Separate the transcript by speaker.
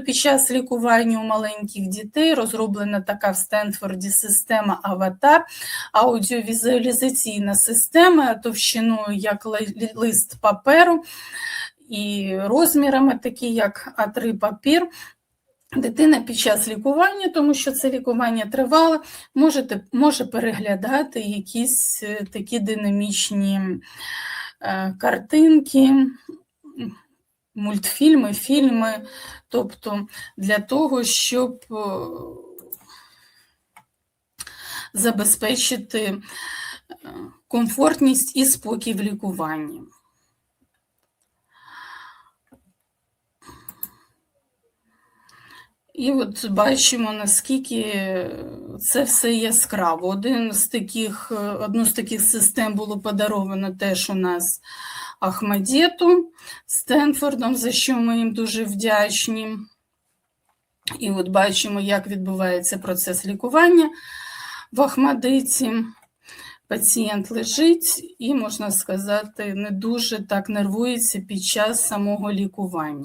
Speaker 1: Під час лікування у маленьких дітей розроблена така в Стенфорді система Аватар, аудіовізуалізаційна система товщиною як лист паперу і розмірами, такі як А3 папір. Дитина під час лікування, тому що це лікування тривало, можете, може переглядати якісь е, такі динамічні е, картинки, мультфільми, фільми, тобто для того, щоб е, забезпечити е, комфортність і спокій в лікуванні. І от бачимо, наскільки це все яскраво. Один з таких, е, одну з таких систем було подаровано теж у нас Ахмадєту Стенфордом, за що ми їм дуже вдячні. І от бачимо, як відбувається процес лікування в Ахмадиці. Пацієнт лежить і, можна сказати, не дуже так нервується під час самого лікування.